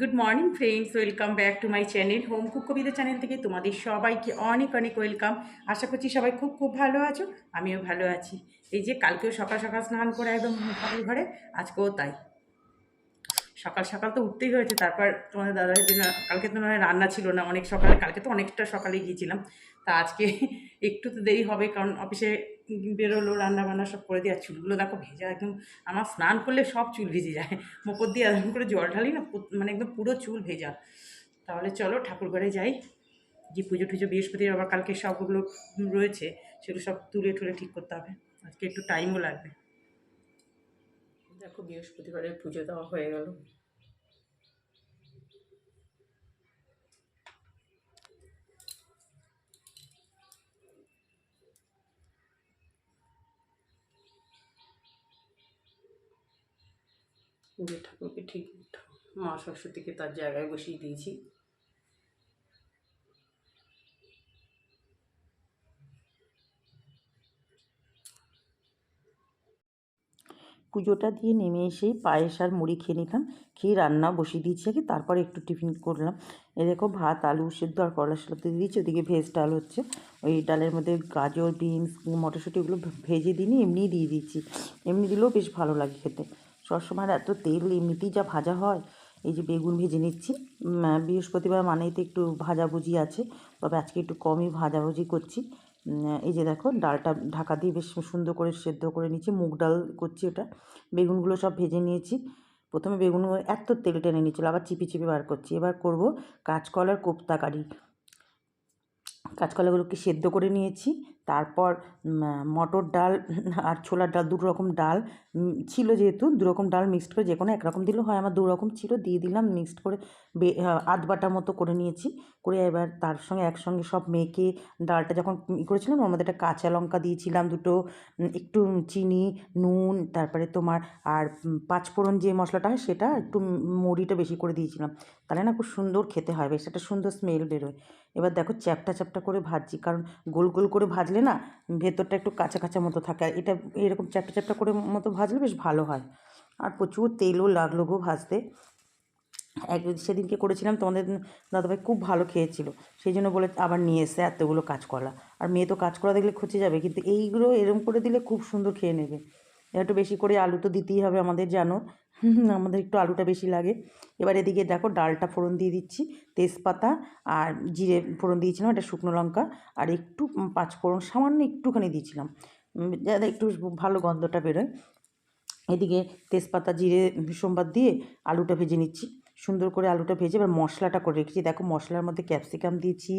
Good morning friends welcome back to my channel home cook Kabita channel থেকে তোমাদের সবাইকে অনেক অনেক ওয়েলকাম আশা করছি সবাই খুব খুব ভালো আছো, আমিও ভালো আছি। এই যে কালকেও সকাল সকাল স্নান করে একদম ঠাকুর ঘরে, আজকেও তাই। সকাল সকাল তো উঠতেই হয়েছে, তারপর তোমাদের দাদার জন্য কালকে তো নয় রান্না ছিল না, অনেক সকালে, কালকে তো অনেকটা সকালে গিয়েছিলাম। তা আজকে একটু তো দেরি হবে, কারণ অফিসে বেরোলো রান্না বান্না সব করে আর চুলগুলো দেখো ভেজা একদম, আমার স্নান করলে সব চুল ভেজে যায়। মোপর দিয়ে এরকম করে জল ঢালি না মানে একদম পুরো চুল ভেজা। তাহলে চলো ঠাকুর ঘরে যাই। যে পুজো টুজো বৃহস্পতিবার, আবার কালকে সবগুলো রয়েছে, সেগুলো সব তুলে টুলে ঠিক করতে হবে। আজকে একটু টাইমও লাগবে। দেখো বৃহস্পতিবারের পুজো দেওয়া হয়ে গেল। যে ঠাকুরকে ঠিক, মা সরস্বতীকে তার জায়গায় বসিয়ে দিয়েছি। পুজোটা দিয়ে নেমে এসেই পায়েস আর মুড়ি খেয়ে নিলাম, খেয়ে রান্না বসিয়ে দিয়েছি আগে, তারপরে একটু টিফিন করলাম। এ দেখো, ভাত, আলু সেদ্ধ আর করলা সেদ্ধ দিয়ে দিচ্ছি ওদিকে ভেজ ডাল হচ্ছে। ওই ডালের মধ্যে গাজর, বিনস, মটরশুঁটি ওগুলো ভেজে দিইনি, এমনিই দিয়ে দিচ্ছি এমনি দিলেও বেশ ভালো লাগে খেতে। সবসময় এত তেল এমনিতেই যা ভাজা হয়, এই যে বেগুন ভেজে নিচ্ছি। বৃহস্পতিবার মানেই তো একটু ভাজাভুজি আছে, তবে আজকে একটু কমই ভাজাভুজি করছি। এই যে দেখো, ডালটা ঢাকা দিয়ে বেশ সুন্দর করে সেদ্ধ করে নিচ্ছি, মুগ ডাল করছি ওটা বেগুনগুলো সব ভেজে নিয়েছি। প্রথমে বেগুনগুলো এত তেল টেনে নিচ্ছিল আবার চিপি চিপি বার করছি। এবার করব কাঁচকলার কোপ্তা কারি। কাঁচকলাগুলোকে সেদ্ধ করে নিয়েছি। তারপর মটর ডাল আর ছোলার ডাল দুটো রকম ডাল ছিল যেহেতু, দু রকম ডাল মিক্সড করে যে কোনো একরকম দিলেও হয়। আমার দু রকম ছিল, দিয়ে দিলাম মিক্সড করে বে আধ বাটা মতো করে নিয়েছি। করে এবার তার সঙ্গে একসঙ্গে সব মেখে ডালটা যখন ই করেছিলাম ওর মধ্যে একটা কাঁচা লঙ্কা দিয়েছিলাম দুটো একটু চিনি, নুন, তারপরে তোমার আর পাঁচফোড়ন যে মশলাটা হয় সেটা, একটু মুড়িটা বেশি করে দিয়েছিলাম। তাহলে না খুব সুন্দর খেতে হয়, বেশ একটা সুন্দর স্মেল বেরোয়। এবার দেখো চ্যাপটা চ্যাপটা করে ভাজছি। কারণ গোল গোল করে ভাজলে না ভেতরটা একটু কাঁচা কাঁচা মতো থাকে। আর এটা এরকম চ্যাপটা চ্যাপটা করে মতো ভাজলে বেশ ভালো হয়। আর প্রচুর তেলও লাগল গো ভাজতে। এক সেদিনকে করেছিলাম, তোমাদের দাদাভাই খুব ভালো খেয়েছিল। সেই জন্য বলে আবার নিয়ে এসে এতগুলো কাঁচকলা। আর মেয়ে তো কাঁচকলা দেখলে খচে যাবে, কিন্তু এইগুলো এরম করে দিলে খুব সুন্দর খেয়ে নেবে। একটু বেশি করে আলু তো দিতেই হবে আমাদের জানো। আমাদের একটু আলুটা বেশি লাগে। এবার এদিকে দেখো ডালটা ফোড়ন দিয়ে দিচ্ছি তেজপাতা আর জিরে ফোড়ন দিয়েছিলাম এটা শুকনো লঙ্কা আর একটু উম, পাঁচ ফোড়ন সামান্য একটুখানি দিয়েছিলাম। যাতে একটু ভালো গন্ধটা বেরোয়। এদিকে তেজপাতা জিরে সোমবার দিয়ে আলুটা ভেজে নিচ্ছি। সুন্দর করে আলুটা ভেজে এবার মশলাটা করে রেখেছি। দেখো মশলার মধ্যে ক্যাপসিকাম দিয়েছি।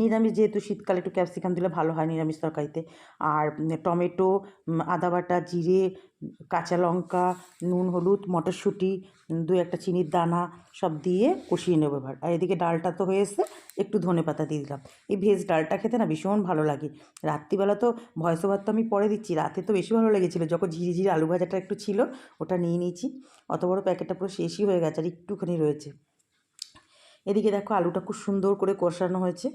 নিরামিষ যেহেতু শীতকালে একটু ক্যাপসিকাম দিলে ভালো হয় নিরামিষ তরকারিতে। আর টমেটো আদা বাটা জিরে কাঁচা লঙ্কা, নুন, হলুদ, মটরশুঁটি দু একটা চিনির দানা সব দিয়ে কষিয়ে নেব এবার। আর এদিকে ডালটা তো হয়ে এসছে, একটু ধনে পাতা দিয়ে দিলাম। এই ভেজ ডালটা খেতে না ভীষণ ভালো লাগে। রাত্রিবেলা তো ভয়েস ওভার তো আমি পরে দিচ্ছি, রাতে তো বেশি ভালো লেগেছিলো। যখন ঝিরি ঝিরি আলু ভাজাটা একটু ছিল, ওটা নিয়ে নিয়েছি। অত বড় প্যাকেটটা পুরো শেষই হয়ে গেছে, আর একটুখানি রয়েছে। এদিকে দেখো আলুটা খুব সুন্দর করে কষানো হয়েছে।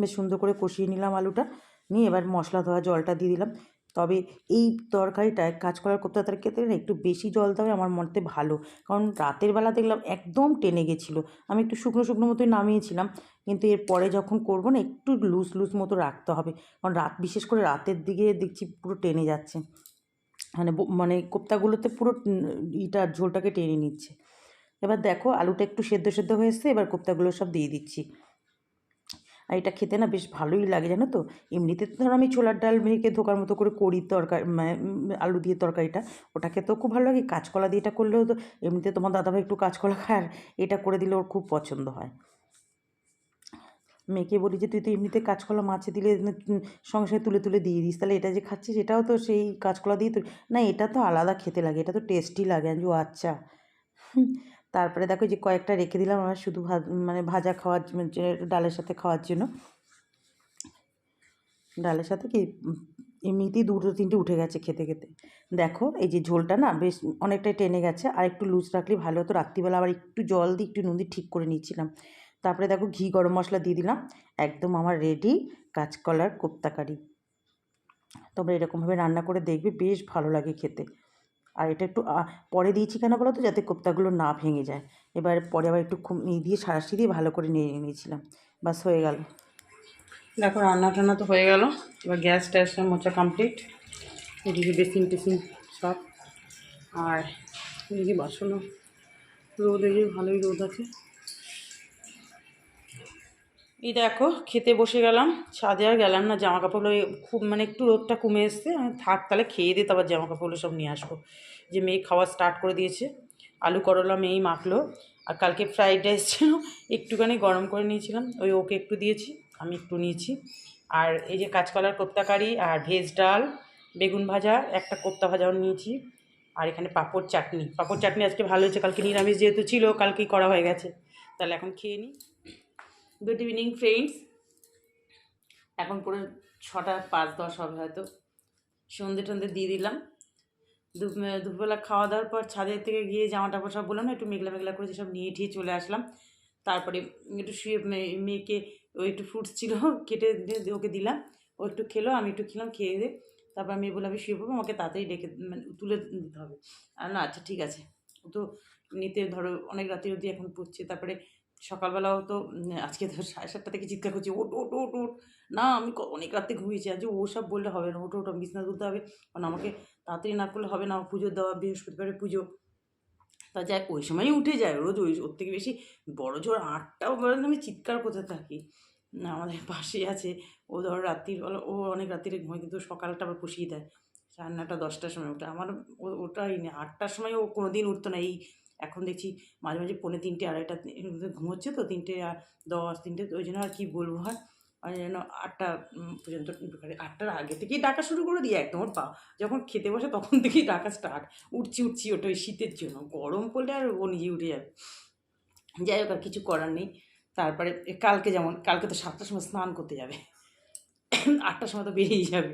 বেশ সুন্দর করে কষিয়ে নিলাম আলুটা। নিয়ে এবার মশলা ধোয়া জলটা দিয়ে দিলাম। তবে এই তরকারিটায় কাঁচকলার কোপ্তা ক্ষেত্রে না একটু বেশি জল দেওয়া আমার মতে ভালো। কারণ রাতের বেলা দেখলাম একদম টেনে গেছিল। আমি একটু শুকনো শুকনো মতোই নামিয়েছিলাম। কিন্তু এরপরে যখন করব না একটু লুজ লুজ মতো রাখতে হবে। কারণ রাত, বিশেষ করে রাতের দিকে দেখছি পুরো টেনে যাচ্ছে। মানে মানে কোপ্তাগুলোতে পুরো ইটা ঝোলটাকে টেনে নিচ্ছে। এবার দেখো আলুটা একটু সেদ্ধ সেদ্ধ হয়ে এসছে এবার কোপ্তাগুলো সব দিয়ে দিচ্ছি। আর এটা খেতে না বেশ ভালোই লাগে, জানো তো? এমনিতে তো ধরো আমি ছোলার ডাল মেখে ধোকার মতো করে করি তরকারি আলু দিয়ে তরকারিটা। ওটা খেতেও খুব ভালো লাগে, কাঁচকলা দিয়ে এটা করলেও তো এমনিতে তোমার দাদাভাই একটু কাঁচকলা খায় আর এটা করে দিলে ওর খুব পছন্দ হয়। মেয়েকে বলি যে, তুই তো এমনিতে কাঁচকলা মাছে দিলে সঙ্গে তুলে তুলে দিয়ে দিস, তাহলে এটা যে খাচ্ছিস এটাও তো সেই কাঁচকলা দিয়ে তুই না, এটা তো আলাদা খেতে লাগে, এটা তো টেস্টি লাগে। আমি আচ্ছা। তারপরে দেখো যে কয়েকটা রেখে দিলাম আমার শুধু মানে ভাজা খাওয়ার ডালের সাথে খাওয়ার জন্য। ডালের সাথে কি? এমনিতেই দুটো তিনটে উঠে গেছে খেতে খেতে। দেখো, এই যে ঝোলটা না বেশ অনেকটাই টেনে গেছে। আর একটু লুজ রাখলে ভালো হতো। রাত্রিবেলা আবার একটু জল দিয়ে একটু নুন দিয়ে ঠিক করে নিয়েছিলাম। তারপরে দেখো ঘি, গরম মশলা দিয়ে দিলাম। একদম আমার রেডি কাঁচকলার কোপ্তা কারি তোমরা এরকমভাবে রান্না করে দেখবে, বেশ ভালো লাগে খেতে। আর এটা একটু পরে দিয়েছি কেন বলো তো? যাতে কোপ্তাগুলো না ভেঙে যায়। এবার পরে আবার একটু খুব ই দিয়ে সারাশি দিয়ে ভালো করে নিয়ে নিয়েছিলাম। বাস হয়ে গেল। দেখো, রান্না টান্না তো হয়ে গেল। এবার গ্যাস ট্যাস মোচা কমপ্লিট এদিকে বেসিন টেসিন সব। আর এদিকে বাসনও রোদ এই ভালোই রোদ আছে। এই দেখো, খেতে বসে গেলাম। ছাদে আর গেলাম না জামা কাপড়গুলো খুব মানে একটু রোদটা কমে এসছে। আমি থাক, তাহলে খেয়ে দিয়ে তারপর জামা কাপড়গুলো সব নিয়ে আসব। যে মেয়ে খাওয়া স্টার্ট করে দিয়েছে। আলু, করলা মেয়েই মাখলো। আর কালকে ফ্রাইড রাইস ছিল, একটুখানি গরম করে নিয়েছিলাম। ওই ওকে একটু দিয়েছি, আমি একটু নিয়েছি। আর এই যে কাঁচকলার কোপ্তা কারি আর ভেজ ডাল, বেগুন ভাজা, একটা কোপ্তা ভাজাও নিয়েছি। আর এখানে পাঁপড় চাটনি। পাঁপড় চাটনি আজকে ভালো হয়েছে, কালকে নিরামিষ যেহেতু ছিল, কালকেই করা হয়ে গেছে। তাহলে এখন খেয়ে নিই গুড ইভিনিং ফ্রেন্ডস এখন পুরো ছটা পাঁচ দশ হবে হয়তো। সন্ধে টন্ধে দিয়ে দিলাম। দুপ দুপুরবেলা খাওয়া দাওয়ার পর ছাদের থেকে গিয়ে জামা টাপড় সব বললাম না, একটু মেঘলা মেঘলা করে সব নিয়ে ঠিয়ে চলে আসলাম। তারপরে একটু শুয়ে মেয়েকে ওই একটু ফ্রুটস ছিল, কেটে ওকে দিলাম। ও একটু খেলো, আমি একটু খেলাম, খেয়ে দিয়ে তারপর আমি বললাম আমি শুয়ে পড়ব, আমাকে তাড়াতাড়ি ডেকে মানে তুলে দিতে হবে। আর না আচ্ছা ঠিক আছে। তো নিতে ধরো, অনেক রাতে অবধি এখন পড়ছে। তারপরে সকালবেলাও তো আজকে ধর সাড়ে সাতটা থেকে চিৎকার করছি ওট ওট ওট ওট না, আমি অনেক রাত্রে ঘুমিয়েছি আজ ও সব বললে, হবে না ওটো ওটো বিছনা তুলতে হবে। কারণ আমাকে তাড়াতাড়ি না করলে হবে না পুজো দেওয়া বৃহস্পতিবারে পুজো। তা যাই, ওই সময়ই উঠে যায়, রোজ ওই, ওর থেকে বেশি বড় জোর আটটাও পর্যন্ত আমি চিৎকার করতে থাকি। না, আমাদের পাশেই আছে, ও ধর রাত্রির বেলা, ও অনেক রাত্রিরে ঘুমায়, কিন্তু সকালটা আবার পুষিয়ে দেয়, সাড়ে নটা দশটার সময় ওঠে। আমার ওটাই না আটটার সময় ও কোনো দিন উঠতো না, এই এখন দেখছি মাঝে মাঝে পৌনে তিনটে আড়াইটা ঘুমোচ্ছে তো তিনটে দশ, তিনটে ওই জন্য আর কি বলব আর আর যেন আটটা পর্যন্ত আটটার আগে থেকেই ডাকা শুরু করে দিই একদম ওর পা, যখন খেতে বসে তখন থেকেই ডাকা স্টার্ট উঠছি উঠছি ওটা ওই শীতের জন্য, গরম পড়লে আর ও নিজে উঠে যাবে। যাই হোক আর কিছু করার নেই, তারপরে কালকে যেমন, কালকে তো সাতটার সময় স্নান করতে যাবে, আটটার সময় তো বেরিয়ে যাবে,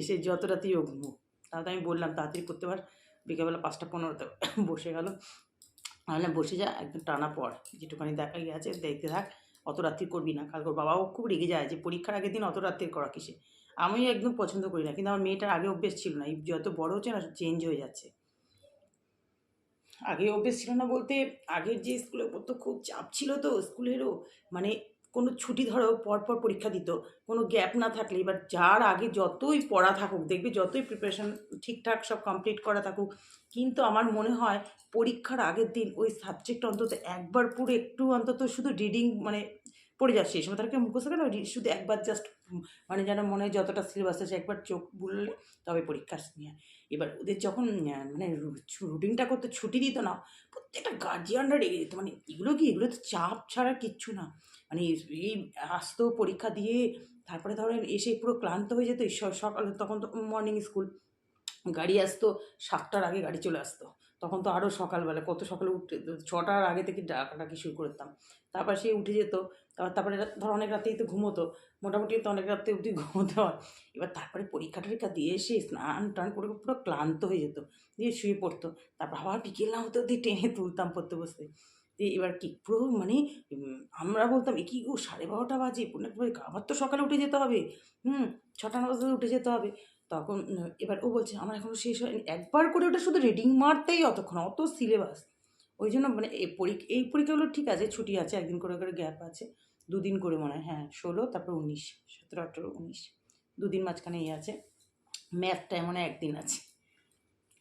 এসে যত রাতেই ও ঘুমো তাহলে আমি বললাম, তাড়াতাড়ি করতে পার বিকেলবেলা পাঁচটা পনেরোতে বসে গেল। তাহলে বসে যা একদম টানা পর যেটুখানি দেখা গেছে দেখতে থাক অত রাত্রি করবি না। কালকে বাবাও খুব রেগে যায় যে পরীক্ষার আগের দিন অত রাত্রির করা কিসে? আমি একদম পছন্দ করি না, কিন্তু আমার মেয়েটার আগে অভ্যেস ছিল না। যত বড় হচ্ছে না চেঞ্জ হয়ে যাচ্ছে। আগে অভ্যেস ছিল না বলতে, আগের যে স্কুলে পড়তো খুব চাপ ছিল তো, স্কুলেরও মানে কোনো ছুটি ধরো পরপর পরীক্ষা দিত, কোনো গ্যাপ না থাকলে, এবার যার আগে যতই পড়া থাকুক, দেখবে যতই প্রিপারেশন ঠিকঠাক সব কমপ্লিট করা থাকুক, কিন্তু আমার মনে হয় পরীক্ষার আগের দিন ওই সাবজেক্ট অন্তত একবার পুরো একটু অন্তত শুধু রিডিং মানে পড়ে যাচ্ছে এই সময় তাদেরকে মুখস্থ কেন শুধু একবার জাস্ট মানে যেন মনে হয় যতটা সিলেবাস আছে একবার চোখ বুললে তবে পরীক্ষা নিয়ে। এবার ওদের যখন মানে রুটিনটা করতে ছুটি দিত না, প্রত্যেকটা গার্জিয়ানরা রেগে যেত মানে এগুলো কি? এগুলো তো চাপ ছাড়া কিচ্ছু না। মানে এই আসতো পরীক্ষা দিয়ে তারপরে ধরেন এসে পুরো ক্লান্ত হয়ে যেত সকালে, তখন তো মর্নিং স্কুল গাড়ি আসতো, সাতটার আগে গাড়ি চলে আসতো, তখন তো আরও সকালবেলা, কত সকালে উঠতে ছটার আগে থেকে ডাকাডাকি শুরু করতাম, তারপর সে উঠে যেত তারপর তারপরে ধর অনেক রাতেই তো ঘুমোতো, মোটামুটি তো অনেক রাতে অবধি ঘুমোতে হয়, এবার তারপরে পরীক্ষা টরীক্ষা দিয়ে এসে স্নান টান করে পুরো ক্লান্ত হয়ে যেত, দিয়ে শুয়ে পড়তো, তারপর আবার বিকেল না হতে দিয়ে টেনে তুলতাম পড়তে বসতে দিয়ে এবার কি পুরো মানে আমরা বলতাম, এ কি গো, সাড়ে বারোটা বাজে আবার তো সকালে উঠে যেতে হবে। হুম, ছটা বাজে উঠে যেতে হবে। তখন এবার ও বলছে, আমার এখনও শেষ হয়নি। একবার করে ওটা শুধু রিডিং মারতেই অতক্ষণ, অত সিলেবাস। ওই জন্য মানে এই পরীক্ষা এই পরীক্ষাগুলো ঠিক আছে, ছুটি আছে, একদিন করে করে গ্যাপ আছে, দুদিন করে মনে হয় হ্যাঁ ষোলো, তারপর উনিশ, সতেরো, আঠেরো, উনিশ, দুদিন মাঝখানে এই আছে। ম্যাথটা এমন একদিন আছে।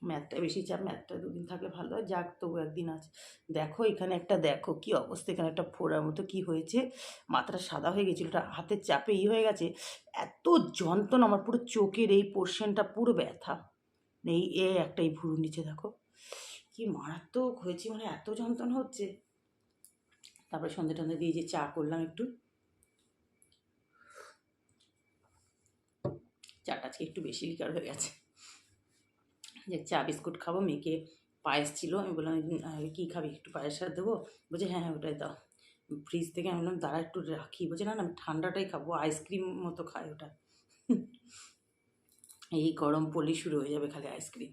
ম্যাথটা, বেশি চাপ ম্যাথটা দুদিন থাকলে ভালো হয়। যাক, তবু একদিন আছে দেখো, এখানে একটা দেখো, কি অবস্থা, এখানে একটা ফোড়ার মতো কি হয়েছে। মাথাটা সাদা হয়ে গেছিল ওটা হাতের চাপে ই হয়ে গেছে। এত যন্ত্রণা, আমার পুরো চোখের এই পোর্শনটা পুরো ব্যথা। এই, এ একটা এই ভুরুর নিচে, দেখো। কি মারাত্মক হয়েছে মানে এত যন্ত্রণা হচ্ছে। তারপরে সন্ধে টন্ধে দিয়ে যে চা করলাম একটু। চাটা আজকে একটু বেশি লিকার হয়ে গেছে। যে চা বিস্কুট খাব মেয়েকে পায়েস ছিল। আমি বললাম "আহ, কী খাবি? একটু পায়েস আর দেবো? বলছে হ্যাঁ হ্যাঁ ওটাই দাও। ফ্রিজ থেকে আমি বললাম দাঁড়া একটু রাখি। বলছে না না আমি ঠান্ডাটাই খাব আইসক্রিম মতো খাই ওটা। এই গরম পড়লেই শুরু হয়ে যাবে খালি আইসক্রিম।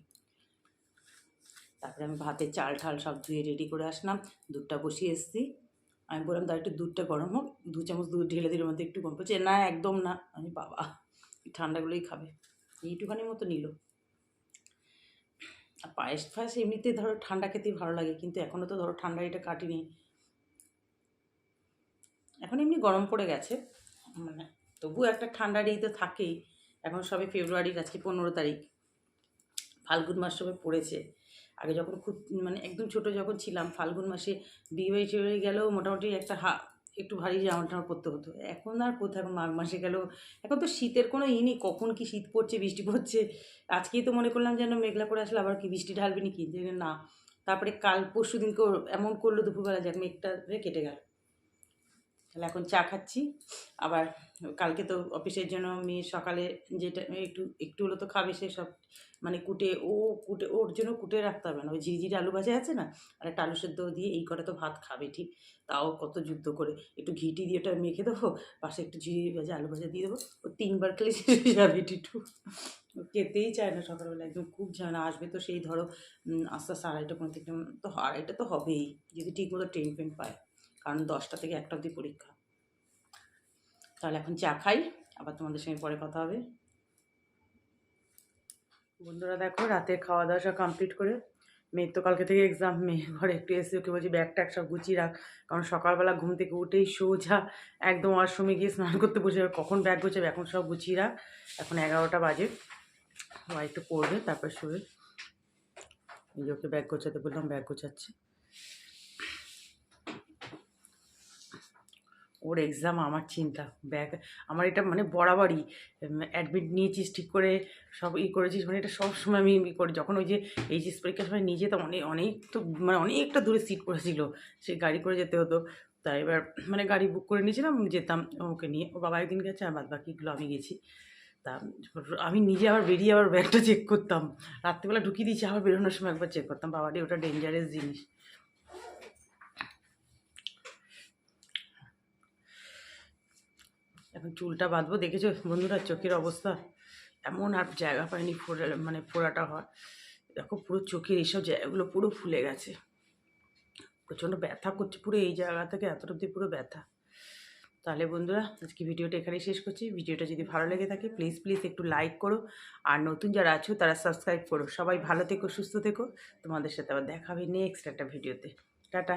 তারপরে আমি ভাতের চাল ঠাল সব ধুয়ে রেডি করে আসলাম দুধটা বসিয়ে এসেছি। আমি বললাম তার একটু দুধটা গরম হোক দু চামচ দুধ ঢেলে দিলে মধ্যে একটু গরম। বলছে না একদম না। আমি বাবা ঠান্ডাগুলোই খাবে। এইটুখানি মতো নিল। পায়েস ফায়েস এমনিতে ধরো ঠান্ডা খেতেই ভালো লাগে, কিন্তু এখনও তো ধরো ঠান্ডা এটা কাটিনি। এখন এমনি গরম পড়ে গেছে মানে তবু একটা ঠান্ডার এই তো থাকেই। এখন সবে ফেব্রুয়ারির আজকে পনেরো তারিখ। ফাল্গুন মাস সবে পড়েছে। আগে যখন খুব মানে একদম ছোট যখন ছিলাম, ফাল্গুন মাসে বিয়ে বাড়ি বাড়ি গেলেও মোটামুটি একটা হা একটু ভারী জামা টামা পরতে হতো। এখন আর কোথায় মাঘ মাসে গেল এখন তো শীতের কোনো ই নেই, কখন কি শীত পড়ছে, বৃষ্টি পড়ছে। আজকেই তো মনে করলাম যেন মেঘলা করে আসলে, আবার কি বৃষ্টি ঢালবে নাকি? যে না, তারপরে কাল পরশু দিনকে এমন করল দুপুরবেলা, যে মেঘটা কেটে গেল। তাহলে এখন চা খাচ্ছি। আবার কালকে তো অফিসের জন্য মেয়ে সকালে যেটা একটু একটু হলো তো খাবে সে সব। মানে কুটে, ও কুটে, ওর জন্য কুটে রাখতে হবে না। ওই ঝিরিঝিরি আলু ভাজা আছে না? আর একটা আলু সেদ্ধ দিয়ে এই করে তো ভাত খাবে ঠিক। তাও কত যুদ্ধ করে। একটু ঘিটি দিয়ে ওটা মেখে দেবো, পাশে একটু ঝিরি ভাজা আলু ভাজা দিয়ে দেবো। ও তিনবার খেলে শেষ যাবে টিটু। খেতেই চায় না সকালবেলা, একদম খুব জানা আসবে তো সেই ধরো আস্তে আস্তে আড়াইটা পর্যন্ত তো আড়াইটা তো হবেই। যদি ঠিক মতো ট্রেন ফেন পায়। কারণ দশটা থেকে একটা অবধি পরীক্ষা। তাহলে এখন চা খাই, আবার তোমাদের সঙ্গে পরে কথা হবে। বন্ধুরা দেখো রাতে খাওয়া দাওয়া সব কমপ্লিট করে। মেয়ের তো কালকে থেকে এক্সাম মেয়ে ঘরে একটু এসে ওকে বলছি ব্যাগ ট্যাগ সব গুছিয়ে রাখ। কারণ সকালবেলা ঘুম থেকে উঠেই সোজা একদম ওয়াশরুমে গিয়ে স্নান করতে বসে কখন ব্যাগ গোছাবে এখন সব গুছিয়ে রাখ। এখন এগারোটা বাজে। ও একটু পড়বে, তারপর শুয়ে। নিজেকে ব্যাগ গোছাতে বললাম ব্যাগ গোছাচ্ছে। ওর এক্সাম আমার চিন্তা। ব্যাগ আমার এটা মানে বরাবরই অ্যাডমিট নিয়েছিস, ঠিক করে সব ই করেছিস মানে এটা সব সময় আমি ই করি। যখন ওই যে এইচএস পরীক্ষার সময় নিজে তো অনেক অনেক তো মানে অনেকটা দূরে সিট পড়েছিল, সে গাড়ি করে যেতে হতো। তাই এবার মানে গাড়ি বুক করে নিয়েছিলাম, যেতাম ওকে নিয়ে। ও বাবা একদিন গেছে, আর বাদ বাকিগুলো আমি গেছি। তা আমি নিজে আবার বেরিয়ে আবার ব্যাগটা চেক করতাম। রাত্রিবেলা ঢুকিয়ে দিয়েছি, আবার বেরোনোর সময় একবার চেক করতাম। বাবারে, ওটা ডেঞ্জারাস জিনিস। এখন চুলটা বাঁধবো। দেখেছ বন্ধুরা চোখের অবস্থা? এমন আর জায়গা পায়নি ফোড়া মানে ফোড়াটা হয় দেখো পুরো চোখের এইসব জায়গাগুলো পুরো ফুলে গেছে। প্রচণ্ড ব্যথা করছে, পুরো এই জায়গা থেকে এতটা অব্দি পুরো ব্যথা। তাহলে বন্ধুরা, আজকে ভিডিওটা এখানেই শেষ করছি। ভিডিওটা যদি ভালো লেগে থাকে প্লিজ প্লিজ একটু লাইক করো। আর নতুন যারা আছো, তারা সাবস্ক্রাইব করো। সবাই ভালো থেকো, সুস্থ থেকো। তোমাদের সাথে আবার দেখা হবে নেক্সট একটা ভিডিওতে। টাটা।